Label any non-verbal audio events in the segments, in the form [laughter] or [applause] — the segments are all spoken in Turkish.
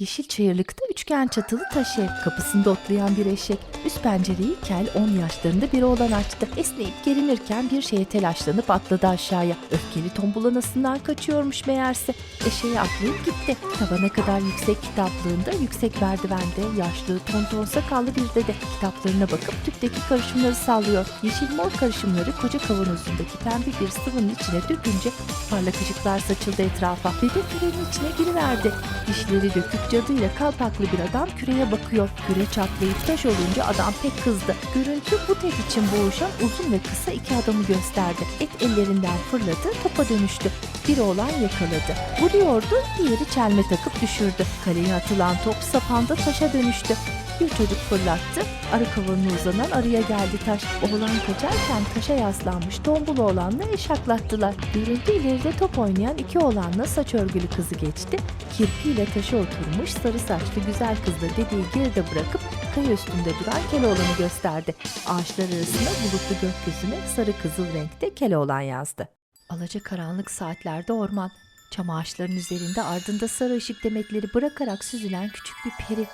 Yeşil çayırlıkta üçgen çatılı taş ev. Kapısında otlayan bir eşek. Üst pencereyi kel 10 yaşlarında biri olan açtı. Esneyip gelinirken bir şeye telaşlanıp atladı aşağıya. Öfkeli tombulanasından kaçıyormuş meğerse. Eşeğe atlayıp gitti. Tavana kadar yüksek kitaplığında yüksek merdivende yaşlı tonton sakallı bir dede. Kitaplarına bakıp tüpteki karışımları sallıyor. Yeşil mor karışımları koca kavanozundaki pembe bir sıvının içine dökünce parlak ışıklar saçıldı etrafa. Dede kürenin içine giriverdi. Dişleri dökük cadıyla kalpaklı bir adam küreye bakıyor. Küre çatlayıp taş olunca adam pek kızdı. Görüntü bu tek için boğuşan uzun ve kısa iki adamı gösterdi. Et ellerinden fırladı, topa dönüştü. Bir oğlan yakaladı. Vuruyordu, diğeri çelme takıp düşürdü. Kaleye atılan top sapanda taşa dönüştü. Bir çocuk fırlattı, arı kavuruna uzanan arıya geldi taş. Oğlan kaçarken taşa yaslanmış tombul oğlanla eşaklattılar. Görüntü ileride top oynayan iki oğlanla saç örgülü kızı geçti. Kirpiyle taşa oturmuş sarı saçlı güzel kız da dediği geride bırakıp kaya üstünde duran Keloğlan'ı gösterdi. Ağaçlar arasında bulutlu gökyüzüne sarı kızıl renkte Keloğlan yazdı. Alaca karanlık saatlerde orman, çam ağaçların üzerinde ardında sarı ışık demetleri bırakarak süzülen küçük bir peri.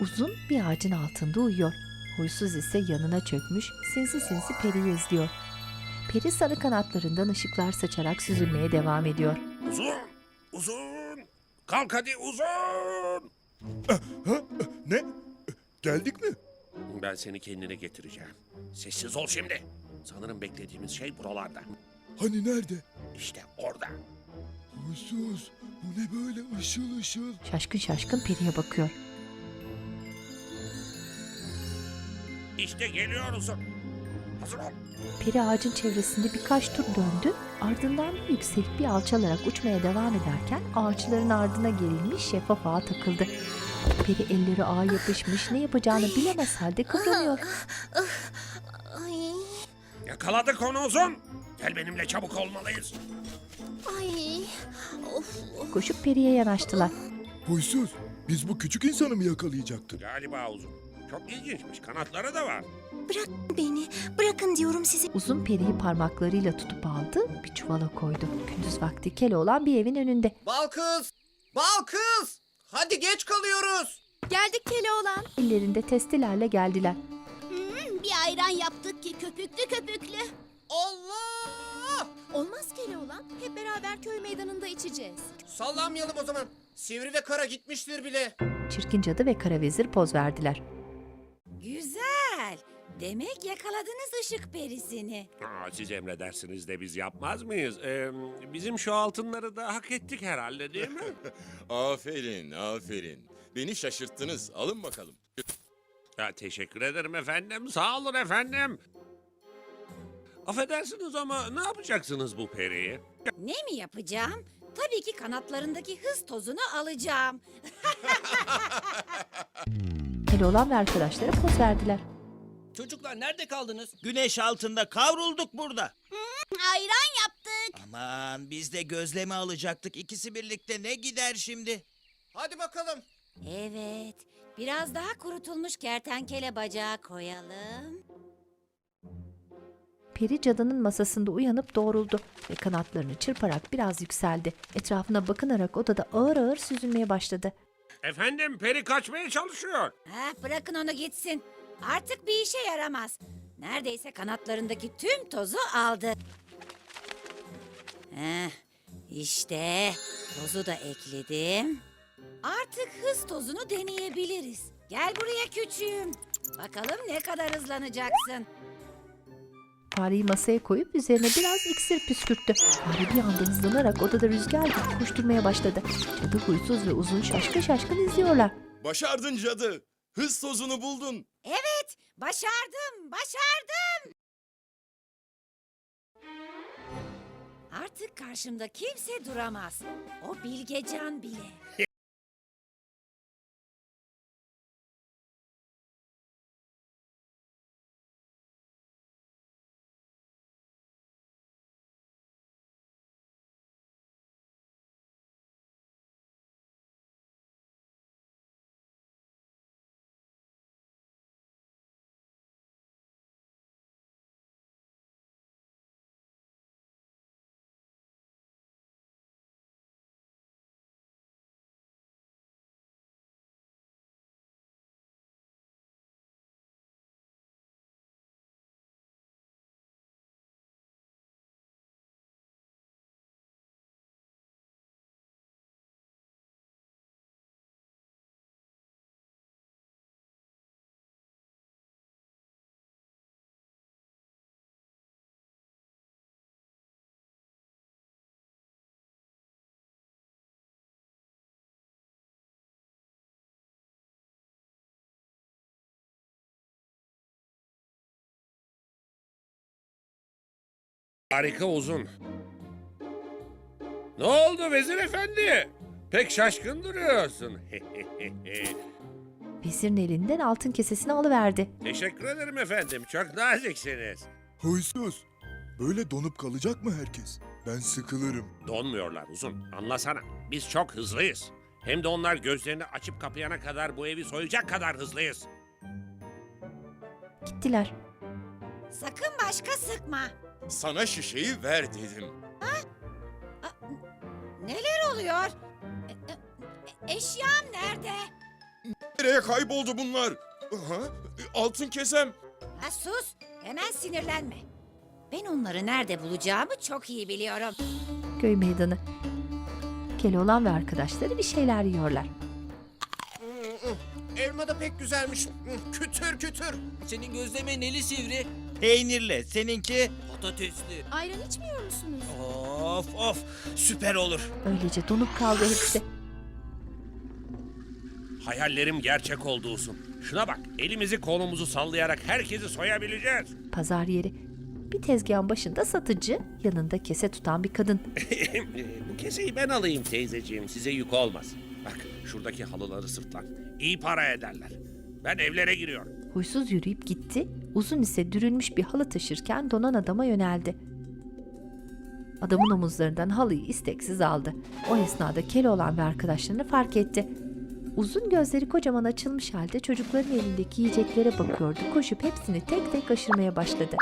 Uzun bir ağacın altında uyuyor. Huysuz ise yanına çökmüş, sinsi sinsi periyi izliyor. Peri sarı kanatlarından ışıklar saçarak süzülmeye devam ediyor. Uzun, uzun. Kalk hadi uzun. Ne? Geldik mi? Ben seni kendine getireceğim. Sessiz ol şimdi. Sanırım beklediğimiz şey buralarda. Hani nerede? İşte orada. Huysuz. Bu ne böyle ışıl ışıl? Şaşkın şaşkın periye bakıyor. İşte geliyor uzun. Hazır ol. Peri ağacın çevresinde birkaç tur döndü, ardından bir yükselip bir alçalarak uçmaya devam ederken ağaçların ardına gerilmiş şeffaf ağa takıldı. Peri elleri ağa yapışmış, ne yapacağını bilemez halde kıvranıyor. Ay, Yakaladık onu uzun. Gel benimle çabuk olmalıyız. ay, of. Koşup Peri'ye yanaştılar. Huysuz. Biz bu küçük insanı mı yakalayacaktık? Galiba uzun. Çok ilginçmiş. Kanatları da var. Bırak beni, bırakın diyorum size. Uzun Peri'yi parmaklarıyla tutup aldı, bir çuvala koydu. Gündüz vakti kele olan bir evin önünde. Bal kız! Bal kız! Hadi geç kalıyoruz. Geldik Keloğlan. Ellerinde testilerle geldiler. Bir ayran yaptık ki köpüklü köpüklü. Allah! Olmaz Keloğlan. Hep beraber köy meydanında içeceğiz. Sallanmayalım o zaman. Sivri ve kara gitmiştir bile. Çirkin cadı ve kara vezir poz verdiler. Güzel. Demek yakaladınız ışık perisini. Aa, siz emredersiniz de biz yapmaz mıyız? Ee, bizim şu altınları da hak ettik herhalde değil mi? [laughs] Aferin, aferin. Beni şaşırttınız. Alın bakalım. ya, teşekkür ederim efendim. Sağ olun efendim. Affedersiniz ama ne yapacaksınız bu periyi? Ne mi yapacağım? Tabii ki kanatlarındaki hız tozunu alacağım. [laughs] Kele olan ve arkadaşları poz verdiler. Çocuklar nerede kaldınız? Güneş altında kavrulduk burada. Ayran yaptık. Aman biz de gözleme alacaktık. İkisi birlikte ne gider şimdi? Hadi bakalım. Evet. Biraz daha kurutulmuş kertenkele bacağı koyalım. Peri cadının masasında uyanıp doğruldu ve kanatlarını çırparak biraz yükseldi. Etrafına bakınarak odada ağır ağır süzülmeye başladı. Efendim peri kaçmaya çalışıyor. Ha, bırakın onu gitsin. Artık bir işe yaramaz. Neredeyse kanatlarındaki tüm tozu aldı. Heh, işte tozu da ekledim. Artık hız tozunu deneyebiliriz. Gel buraya küçüğüm. Bakalım ne kadar hızlanacaksın. Fareyi masaya koyup üzerine biraz iksir püskürttü. Fare bir anda hızlanarak odada rüzgar gibi koşturmaya başladı. Cadı huysuz ve uzun şaşkın şaşkın izliyorlar. Başardın cadı. Hız tozunu buldun. Evet, başardım, başardım. Artık karşımda kimse duramaz. O Bilgecan bile. Harika uzun. Ne oldu Vezir Efendi? Pek şaşkın duruyorsun. [laughs] Vezirin elinden altın kesesini alıverdi. Teşekkür ederim efendim. Çok naziksiniz. Huysuz. Böyle donup kalacak mı herkes? Ben sıkılırım. Donmuyorlar uzun. Anlasana. Biz çok hızlıyız. Hem de onlar gözlerini açıp kapayana kadar bu evi soyacak kadar hızlıyız. Gittiler. Sakın başka sıkma. Sana şişeyi ver dedim. Neler oluyor? E- e- eşyam nerede? Nereye kayboldu bunlar? Aha, altın kesem. Ha sus. Hemen sinirlenme. Ben onları nerede bulacağımı çok iyi biliyorum. Köy meydanı. Keloğlan ve arkadaşları bir şeyler yiyorlar. Elma da pek güzelmiş. Kütür kütür. Senin gözleme neli sivri? Peynirle, seninki Patatesli. Ayran içmiyor musunuz? of of süper olur. Öylece donup kaldı hepsi. Hayallerim gerçek oldu uzun. Şuna bak. Elimizi kolumuzu sallayarak herkesi soyabileceğiz. Pazar yeri. Bir tezgahın başında satıcı, yanında kese tutan bir kadın. [laughs] [laughs] Bu keseyi ben alayım teyzeciğim. Size yük olmaz. Bak şuradaki halıları sırtlan. İyi para ederler. Ben evlere giriyorum. Huysuz yürüyüp gitti, uzun ise dürülmüş bir halı taşırken donan adama yöneldi. Adamın omuzlarından halıyı isteksiz aldı. O esnada Keloğlan ve arkadaşlarını fark etti. Uzun gözleri kocaman açılmış halde çocukların elindeki yiyeceklere bakıyordu. Koşup hepsini tek tek aşırmaya başladı.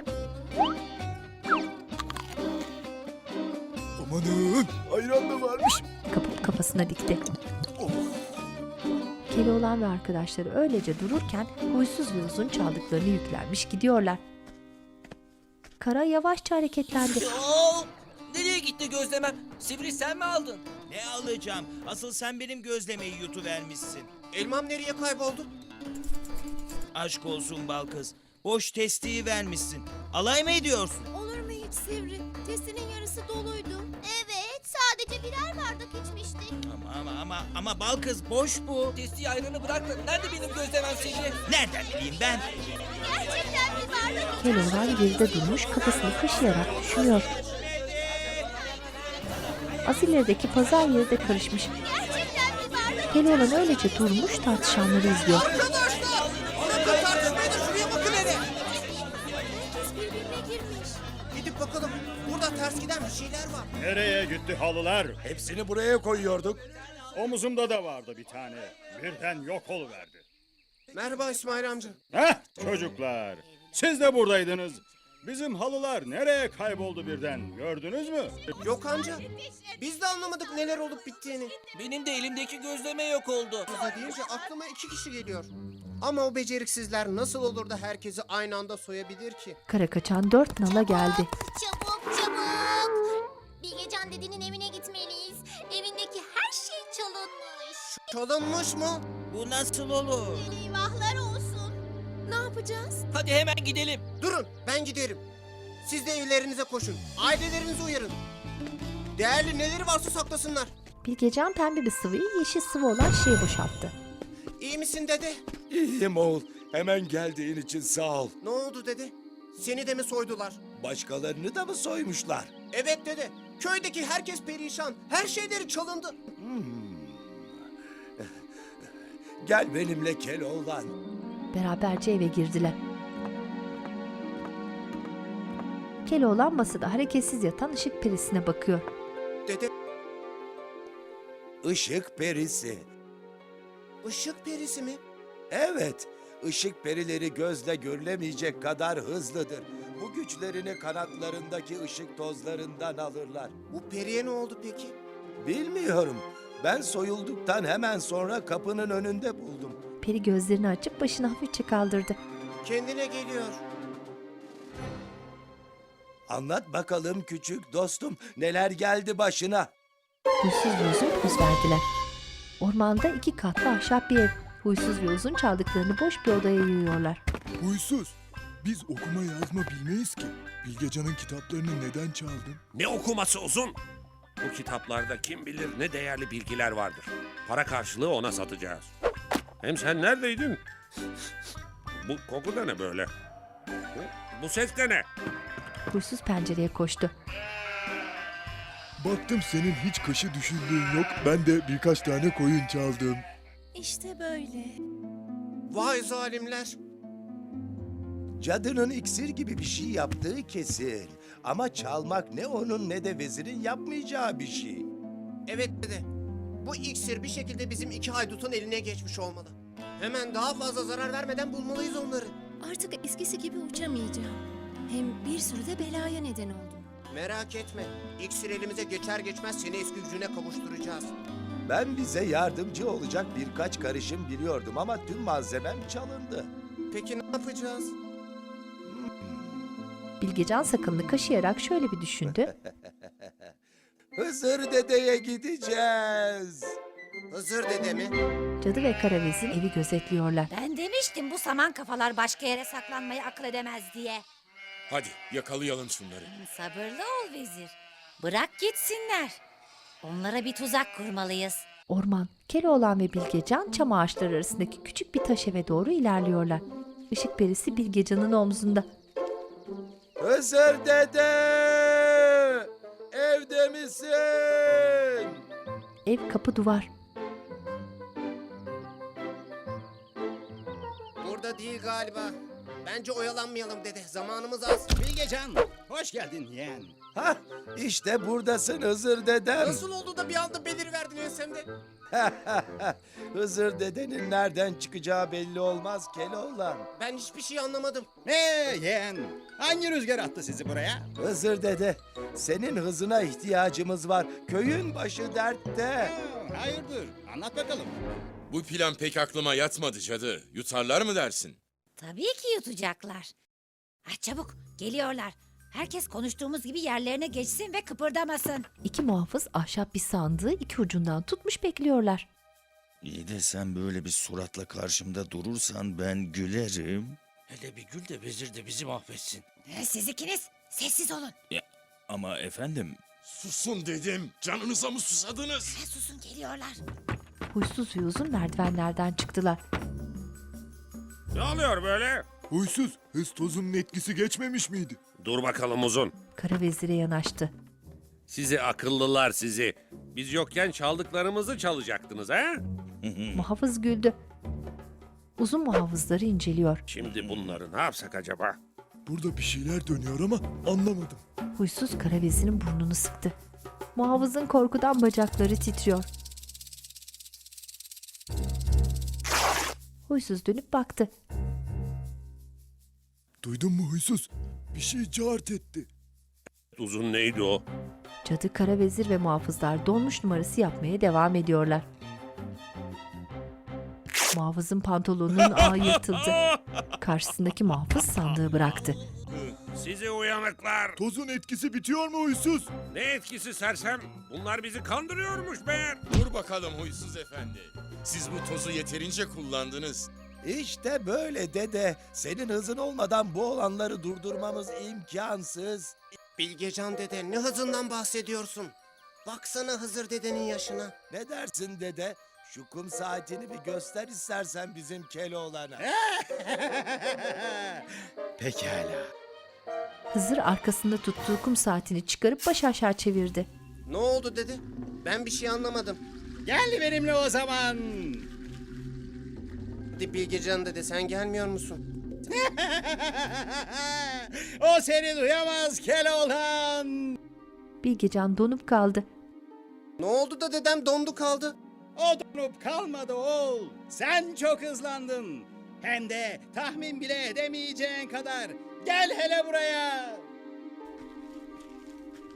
Amanın ayran da varmış. Kapıp kafasına dikti. Keloğlan ve arkadaşları öylece dururken huysuz ve uzun çaldıklarını yüklenmiş gidiyorlar. Kara yavaşça hareketlendi. [laughs] Oo! Nereye gitti gözlemem? Sivri sen mi aldın? Ne alacağım? Asıl sen benim gözlemeyi yutuvermişsin. Elmam nereye kayboldu? Aşk olsun bal kız. Boş testiyi vermişsin. Alay mı ediyorsun? Olur mu hiç Sivri? Testinin yarısı doluydu. Evet, sadece birer bardak içmiştik. Ama ama ama ama bal kız boş bu. Testi ayranı bırak da nerede benim gözlemem Sivri? Nereden bileyim ben? Gerçekten bir bardak Keloğlan geride durmuş kafasını kaşıyarak düşünüyor. Az ilerideki pazar yeri de karışmış. Keloğlan öylece durmuş tartışanları izliyor. Arkadaşlar! Bırakın tartışmayı Giden bir şeyler var. Nereye gitti halılar? Hepsini buraya koyuyorduk. Omuzumda da vardı bir tane. Birden yok oluverdi. Merhaba İsmail amca. Heh çocuklar. Siz de buradaydınız. Bizim halılar nereye kayboldu birden? Gördünüz mü? Yok amca. Biz de anlamadık neler olup bittiğini. Benim de elimdeki gözleme yok oldu. Kıza deyince aklıma iki kişi geliyor. Ama o beceriksizler nasıl olur da herkesi aynı anda soyabilir ki? Kara kaçan dört nala geldi. Çabuk çabuk. Bilgecan dedenin evine gitmeliyiz. Evindeki her şey çalınmış. Çalınmış mı? Bu nasıl olur? Yapacağız? Hadi hemen gidelim. Durun ben giderim. Siz de evlerinize koşun. Ailelerinizi uyarın. Değerli neleri varsa saklasınlar. Bilgecan pembe bir sıvıyı yeşil sıvı olan şeye boşalttı. İyi misin dede? İyiyim oğul. Hemen geldiğin için sağ ol. Ne oldu dede? Seni de mi soydular? Başkalarını da mı soymuşlar? Evet dede. Köydeki herkes perişan. Her şeyleri çalındı. Gel benimle Keloğlan. Beraberce eve girdiler. Keloğlan masada hareketsiz yatan ışık perisine bakıyor. Dede Işık perisi. ışık perisi mi? Evet, ışık perileri gözle görülemeyecek kadar hızlıdır. Bu güçlerini kanatlarındaki ışık tozlarından alırlar. Bu periye ne oldu peki? Bilmiyorum. Ben soyulduktan hemen sonra kapının önünde buldum. Peri gözlerini açıp başını hafifçe kaldırdı. Kendine geliyor. Anlat bakalım küçük dostum neler geldi başına. Huysuz ve uzun poz verdiler. Ormanda iki katlı ahşap bir ev. Huysuz ve uzun çaldıklarını boş bir odaya yığıyorlar. Huysuz. Biz okuma yazma bilmeyiz ki. Bilgecan'ın kitaplarını neden çaldın? Ne okuması uzun? Bu kitaplarda kim bilir ne değerli bilgiler vardır. Para karşılığı ona satacağız. Hem sen neredeydin? Bu koku da ne böyle? Bu ses de ne? Huysuz pencereye koştu. Baktım senin hiç kaşı düşündüğün yok. Ben de birkaç tane koyun çaldım. İşte böyle. Vay zalimler. Cadının iksir gibi bir şey yaptığı kesin. Ama çalmak ne onun ne de vezirin yapmayacağı bir şey. Evet dede. Bu iksir bir şekilde bizim iki haydutun eline geçmiş olmalı. Hemen daha fazla zarar vermeden bulmalıyız onları. Artık eskisi gibi uçamayacağım. Hem bir sürü de belaya neden oldum. Merak etme. İksir elimize geçer geçmez seni eski gücüne kavuşturacağız. Ben bize yardımcı olacak birkaç karışım biliyordum ama tüm malzemem çalındı. Peki ne yapacağız? Bilgecan sakınını kaşıyarak şöyle bir düşündü. [laughs] Hızır dedeye gideceğiz. Hızır dede mi? Cadı ve Karavezir evi gözetliyorlar. Ben demiştim bu saman kafalar başka yere saklanmayı akıl edemez diye. Hadi yakalayalım şunları. Sabırlı ol vezir. Bırak gitsinler. Onlara bir tuzak kurmalıyız. Orman, Keloğlan ve Bilgecan çam ağaçları arasındaki küçük bir taş eve doğru ilerliyorlar. Işık perisi Bilgecan'ın omzunda. Hızır dede! Evde misin? Ev kapı duvar. Burada değil galiba. Bence oyalanmayalım dede. Zamanımız az. Bilgecan, hoş geldin yeğen. Hah, işte buradasın Hızır dedem. Nasıl oldu da bir anda beliriverdin ensemde? [laughs] Hızır dedenin nereden çıkacağı belli olmaz Keloğlan. Ben hiçbir şey anlamadım. Ne yeğen? Hangi rüzgar attı sizi buraya? Hızır dede, senin hızına ihtiyacımız var. Köyün başı dertte. Ha, hayırdır? Anlat bakalım. Bu plan pek aklıma yatmadı cadı. Yutarlar mı dersin? Tabii ki yutacaklar. Ha, çabuk geliyorlar. Herkes konuştuğumuz gibi yerlerine geçsin ve kıpırdamasın. İki muhafız ahşap bir sandığı iki ucundan tutmuş bekliyorlar. İyi de sen böyle bir suratla karşımda durursan ben gülerim. Hele bir gül de vezir de bizi mahvetsin. Ee, Siz ikiniz sessiz olun. Ama efendim Susun dedim. Canınıza mı susadınız? Ha, susun geliyorlar. Huysuz ve uzun merdivenlerden çıktılar. Ne oluyor böyle? Huysuz, hız tozunun etkisi geçmemiş miydi? Dur bakalım uzun. Karavezire yanaştı. Sizi akıllılar sizi. Biz yokken çaldıklarımızı çalacaktınız ha? [laughs] Muhafız güldü. Uzun muhafızları inceliyor. Şimdi bunları ne yapsak acaba? Burada bir şeyler dönüyor ama anlamadım. Huysuz Karavezir'in burnunu sıktı. Muhafızın korkudan bacakları titriyor. Huysuz dönüp baktı. Duydun mu huysuz? Bir şey cart etti. Uzun neydi o? Cadı Karavezir ve muhafızlar dolmuş numarası yapmaya devam ediyorlar. Muhafızın pantolonunun ağı [laughs] yırtıldı. Karşısındaki muhafız sandığı bıraktı. Sizi uyanıklar. Tozun etkisi bitiyor mu huysuz? Ne etkisi sersem? Bunlar bizi kandırıyormuş be. Dur bakalım huysuz efendi. Siz bu tozu yeterince kullandınız. İşte böyle dede. Senin hızın olmadan bu olanları durdurmamız imkansız. Bilgecan dede ne hızından bahsediyorsun? Baksana Hızır dedenin yaşına. Ne dersin dede? Şu kum saatini bir göster istersen bizim Keloğlan'a. [laughs] pekala. Hızır arkasında tuttuğu kum saatini çıkarıp baş aşağı çevirdi. Ne oldu dede? Ben bir şey anlamadım. Gel benimle o zaman. Hadi Bilgecan dede sen gelmiyor musun? [laughs] o seni duyamaz Keloğlan. Bilgecan donup kaldı. Ne oldu da dedem dondu kaldı? O donup kalmadı oğul. Sen çok hızlandın. Hem de tahmin bile edemeyeceğin kadar. Gel hele buraya.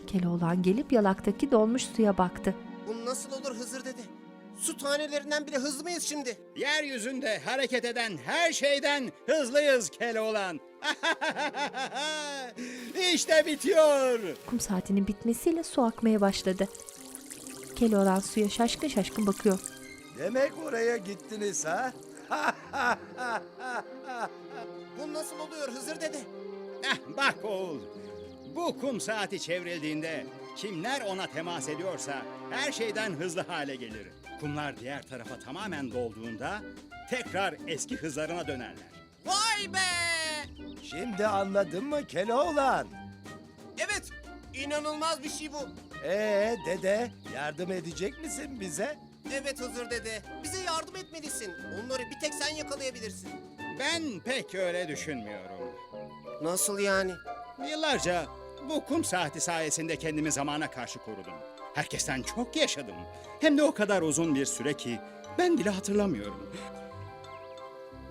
Keloğlan gelip yalaktaki dolmuş suya baktı. Bu nasıl olur Hızır dede? Su tanelerinden bile hızlı mıyız şimdi? Yeryüzünde hareket eden her şeyden hızlıyız Keloğlan. [laughs] işte bitiyor. Kum saatinin bitmesiyle su akmaya başladı. Keloğlan suya şaşkın şaşkın bakıyor. Demek oraya gittiniz ha? Bu nasıl oluyor Hızır dede? Heh, bak oğul. Bu kum saati çevrildiğinde kimler ona temas ediyorsa her şeyden hızlı hale gelir. Kumlar diğer tarafa tamamen dolduğunda tekrar eski hızlarına dönerler. Vay be! Şimdi anladın mı Keloğlan? İnanılmaz bir şey bu. Ee dede yardım edecek misin bize? Evet Hızır dede. Bize yardım etmelisin. Onları bir tek sen yakalayabilirsin. Ben pek öyle düşünmüyorum. Nasıl yani? Yıllarca bu kum saati sayesinde kendimi zamana karşı korudum. Herkesten çok yaşadım. Hem de o kadar uzun bir süre ki ben bile hatırlamıyorum.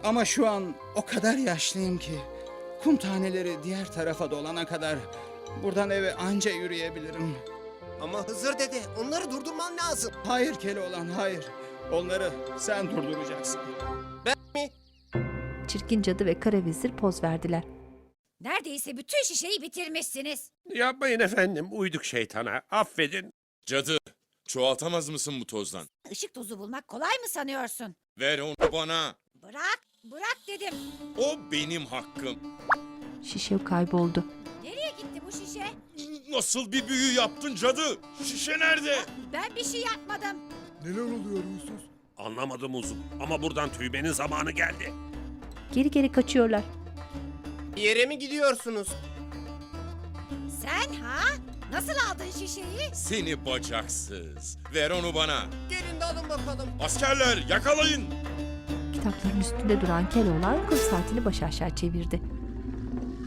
Ama şu an o kadar yaşlıyım ki kum taneleri diğer tarafa dolana kadar buradan eve anca yürüyebilirim. Ama Hızır dede onları durdurman lazım. Hayır Keloğlan hayır. Onları sen durduracaksın. Çirkin cadı ve kara vezir poz verdiler. Neredeyse bütün şişeyi bitirmişsiniz. Yapmayın efendim uyduk şeytana. Affedin. Cadı, çoğaltamaz mısın bu tozdan? Işık tozu bulmak kolay mı sanıyorsun? Ver onu bana. Bırak, bırak dedim. O benim hakkım. Şişe kayboldu. Nereye gitti bu şişe? Nasıl bir büyü yaptın cadı? Şişe nerede? Ben bir şey yapmadım. Neler oluyor huysuz? Anlamadım uzun ama buradan tüymenin zamanı geldi. Geri geri kaçıyorlar. Bir yere mi gidiyorsunuz? Sen ha? Nasıl aldın şişeyi? Seni bacaksız. Ver onu bana. Gelin de alın bakalım. Askerler yakalayın. Kitapların üstünde duran Keloğlan kum saatini baş aşağı çevirdi.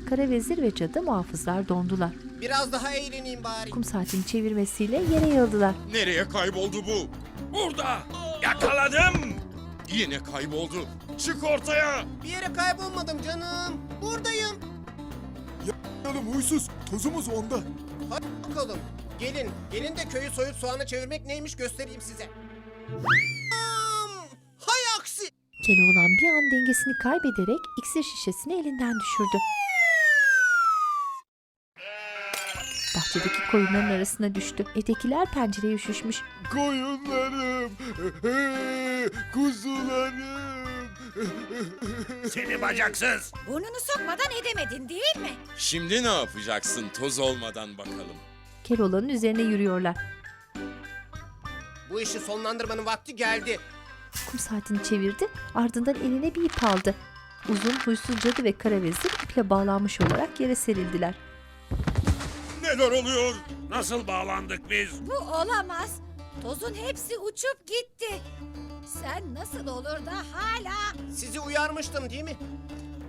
Kara vezir ve cadı muhafızlar dondular. Biraz daha eğleneyim bari. Kum saatini çevirmesiyle yere yığıldılar. Nereye kayboldu bu? Burada yakaladım. Yine kayboldu. Çık ortaya. Bir yere kaybolmadım canım. Buradayım. Oğlum huysuz tozumuz onda. Hadi bakalım. Gelin. Gelin de köyü soyup soğana çevirmek neymiş göstereyim size. Am! Hay aksi. Keloğlan bir an dengesini kaybederek iksir şişesini elinden düşürdü. Bahçedeki koyunların arasına düştü. Etekiler pencereye üşüşmüş. Koyunlarım, [laughs] kuzularım. Seni bacaksız. Burnunu sokmadan edemedin değil mi? Şimdi ne yapacaksın toz olmadan bakalım. Keloğlan'ın üzerine yürüyorlar. Bu işi sonlandırmanın vakti geldi. Kum saatini çevirdi, ardından eline bir ip aldı. Uzun, huysuz cadı ve kara vezir iple bağlanmış olarak yere serildiler. Neler oluyor? Nasıl bağlandık biz? Bu olamaz. Tozun hepsi uçup gitti. Sen nasıl olur da hala... Sizi uyarmıştım değil mi?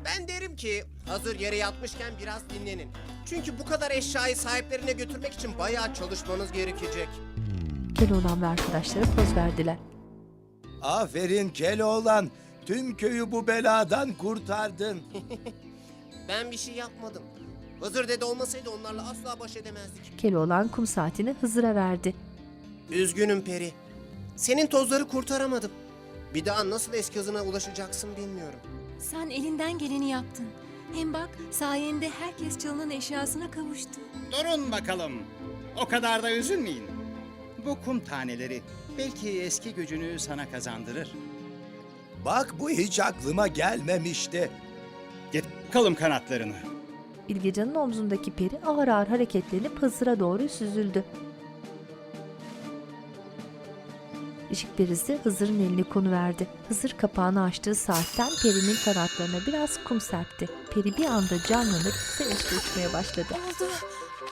Ben derim ki hazır yere yatmışken biraz dinlenin. Çünkü bu kadar eşyayı sahiplerine götürmek için bayağı çalışmanız gerekecek. Keloğlan ve arkadaşları poz verdiler. Aferin Keloğlan. Tüm köyü bu beladan kurtardın. [laughs] Ben bir şey yapmadım. Hızır dede olmasaydı onlarla asla baş edemezdik. Keloğlan kum saatini Hızır'a verdi. Üzgünüm Peri. Senin tozları kurtaramadım. Bir daha nasıl eski hızına ulaşacaksın bilmiyorum. Sen elinden geleni yaptın. Hem bak sayende herkes çalınan eşyasına kavuştu. Durun bakalım. O kadar da üzülmeyin. Bu kum taneleri belki eski gücünü sana kazandırır. Bak bu hiç aklıma gelmemişti. Get bakalım kanatlarını. Bilgecan'ın omzundaki peri ağır ağır hareketlenip Hızır'a doğru süzüldü. Işık perisi Hızır'ın eline konuverdi. Hızır kapağını açtığı saatten perinin kanatlarına biraz kum serpti. Peri bir anda canlanıp sevinçle uçmaya başladı. Oldu,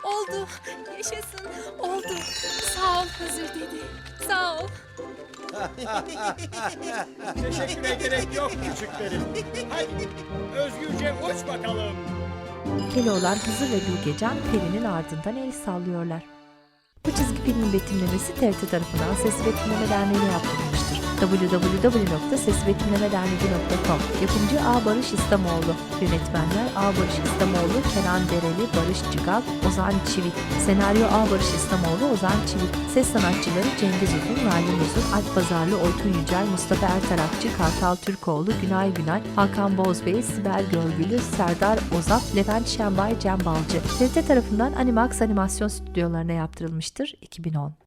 oldu, yaşasın, oldu. Sağ ol Hızır dedi, sağ ol. [laughs] Teşekküre gerek yok küçüklerim. Hadi özgürce uç bakalım. Keloğlan, Hızır ve Bilgecan perinin ardından el sallıyorlar. Çizgi filmin betimlemesi TRT tarafından Ses Betimleme Derneği yaptırılmıştır. www.sesvetimlemederneği.com Yapımcı A. Barış İslamoğlu Yönetmenler A. Barış İslamoğlu, Kenan Dereli, Barış Çıgal, Ozan Çivik Senaryo A. Barış İslamoğlu, Ozan Çivik Ses sanatçıları Cengiz Uzun, Nalan Uzun, Alp Pazarlı, Oytun Yücel, Mustafa Ertarakçı, Kartal Türkoğlu, Günay Günay, Hakan Bozbey, Sibel Görgülü, Serdar Ozap, Levent Şenbay, Cem Balcı. TRT tarafından Animax Animasyon Stüdyolarına yaptırılmıştır. 2010